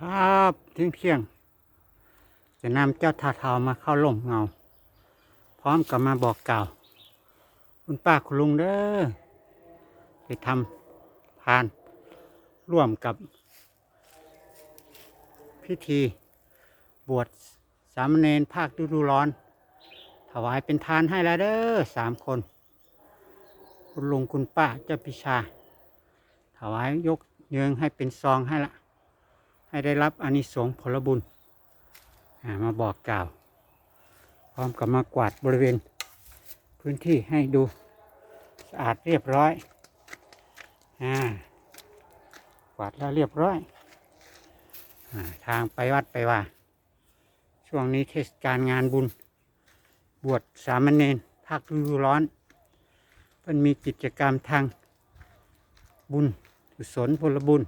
ครับเที่ยงเที่ยงจะนำเจ้าทาเทามาเข้าล่มเงา พร้อมกับมาบอกกล่าว คุณป้าคุณลุงเด้อไปทำทานร่วมกับ พิธี บวชสามเณรภาคฤดูร้อน ถวายเป็นทานให้แล้วเด้อสามคน คุณลุงคุณป้าเจ้าพิชา ถวายยกเยิงให้เป็นซองให้ละ ให้ได้รับอานิสงส์ผลบุญมาบอกกล่าว พร้อมกับมากวาดบริเวณ พื้นที่ให้ดูสะอาดเรียบร้อยกวาดแล้วเรียบร้อยอทางไปวัดไปว่า ช่วงนี้เทศกาลงานบุญ บวชสามเณรภาคฤดูร้อนมันมีกิจกรรมทางบุญกุศลผลบุญ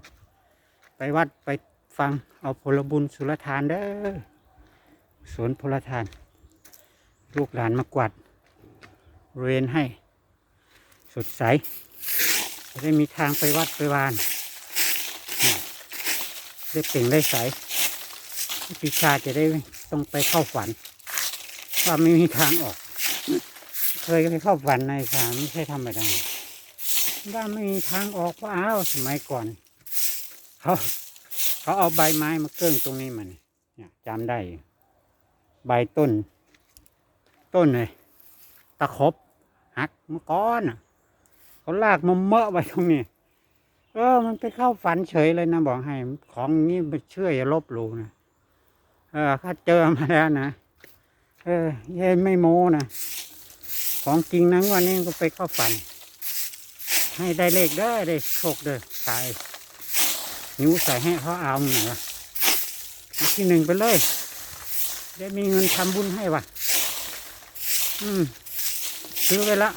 ไปวัดไป ฟังเอาผลบุญสุรทานเด้อสวนผลทาน ลูกหลานมากวาดบริเวณให้ สดใส จะได้มีทางไปวัดไปวานนี่ได้เปล่งได้ใสพิชาจะได้ต้องไปเข้าฝัน ว่าไม่มีทางออก เคยไปเข้าฝันในสามไม่ใช่ธรรมดาว่าไม่มีทางออกว่าอ้าวสมัยก่อนเขา เขาเอาใบไม้มาเกิ้งตรงนี้มันเนี่ยจำได้ ใบต้น ต้นเลยตะขบหักมื่อก้อนอะเขาลากมาเมอะไว้ตรงนี้เออ มันไปเข้าฝันเฉยเลยนะบอกให้ ของนี้ไม่เชื่ออย่าลบหลู่นะเออข้าเจอมาแล้วนะเออเย้ไม่โม้นะของจริงนะวันนี้ก็ไปเข้าฝัน ให้ได้เลขได้ได้โชคเด้อตาย นิ้วใส่ให้เขาเอาหน่อยวะที่หนึ่งไปเลย ได้มีเงินทำบุญให้วะอืม ซื้อไปละ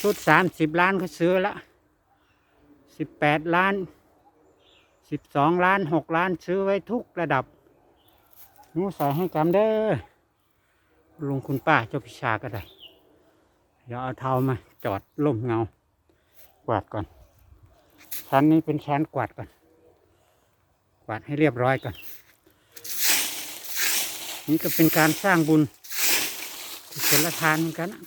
ชุดสามสิบล้านก็ซื้อละสิบแปดล้านสิบสองล้านหกล้านซื้อไว้ทุกระดับนิ้วใส่ให้กำเด้อลุงคุณป้าเจ้าพิชาก็ได้เดี๋ยวเอาเท้ามาจอดล่มเงากวาดก่อนชั้นนี้เป็นชั้นกวาดก่อน กวาดให้เรียบร้อยก่อน นี่ก็เป็นการสร้างบุญที่เป็นละทานเหมือนกันนะ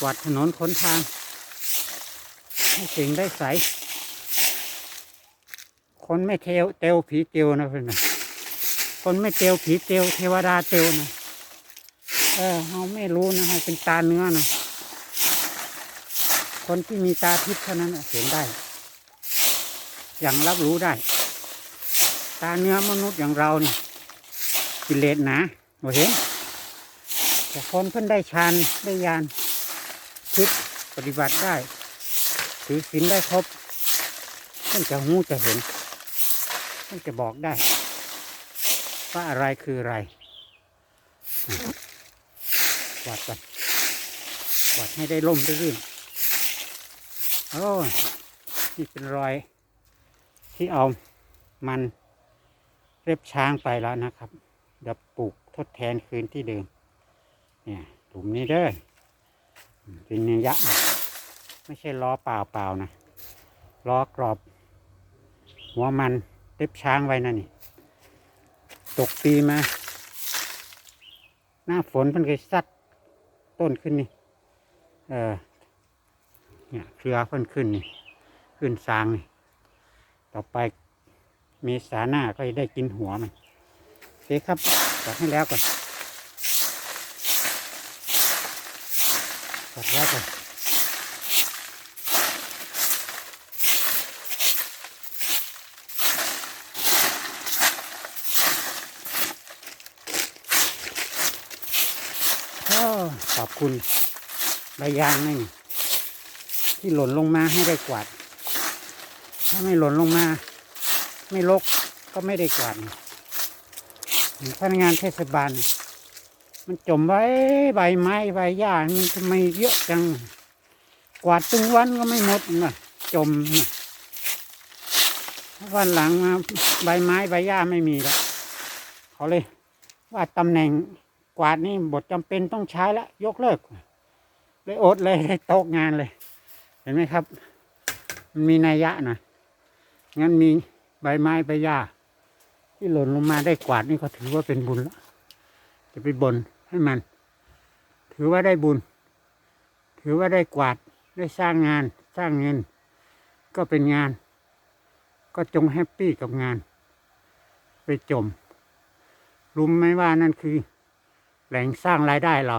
กวาดถนนค้นทาง ให้เก่งได้ใส คนไม่เทวเตวผีเตวนะเพื่อนนะคนไม่เตวผีเตวเทวดาเตวนะเออเราไม่รู้นะให้เป็นตาเนื้อนะคนที่มีตาทิพย์เท่านั้นเห็นได้ อย่างรับรู้ได้ ตาเนื้อมนุษย์อย่างเรานี่กิเลสหนาโอเห็นแต่คนเพิ่นได้ฌานได้ญาณคิดปฏิบัติได้ถือศีลได้ครบท่นจะหูจะเห็นท่นจะบอกได้ ว่าอะไรคืออะไรวาดกันวาดให้ได้ล่มได้รื่นโอ้ยนี่เป็นรอยที่เอามัน เรียบช้างไปแล้วนะครับเดี๋ยวปลูกทดแทนคืนที่เดิมเนี่ยหลุมนี้เด้อเป็นเนื้อยะไม่ใช่ล้อเปล่าเปล่านะล้อกรอบ หัวมันเรียบช้างไว้นั่นนี่ตกปีมา หน้าฝนเพิ่นเคยซัดต้นขึ้นนี่ เออเนี่ยเครือเพิ่นขึ้นนี่ ขึ้นสางนี่ ต่อไป เมษาหน้าก็ได้กินหัวมันโอเคครับจัดให้แล้วก่อนจัดแล้วก่อนขอบคุณใบยางนี่ที่หล่นลงมาให้ได้กวาด ถ้าไม่หล่นลงมา ไม่ลกก็ไม่ได้กวาดพนักงานเทศบาล มันจมไว้ใบไม้ใบหญ้ามันทำไมเยอะจัง กวาดตึงวันก็ไม่หมดนะจมนะวันหลังมาใบไม้ใบหญ้าไม่มีแล้วเขาเลย ว่าตำแหน่งกวาดนี่บทจำเป็นต้องใช้แล้วยกเลิก เลยอดเลยเลยตกงานเลย เห็นไหมครับ มันมีนัยยะน่อยงั้นมี ใบไม้ใบหญ้าที่หล่นลงมาได้กวาดนี่ก็ถือว่าเป็นบุญแล้วจะไปบนให้มัน ถือว่าได้บุญ ถือว่าได้กวาดได้สร้างงาน สร้างเงิน ก็เป็นงาน ก็จงแฮปปี้กับงาน ไปจม รู้ไหมว่านั่นคือ แหล่งสร้างรายได้เรา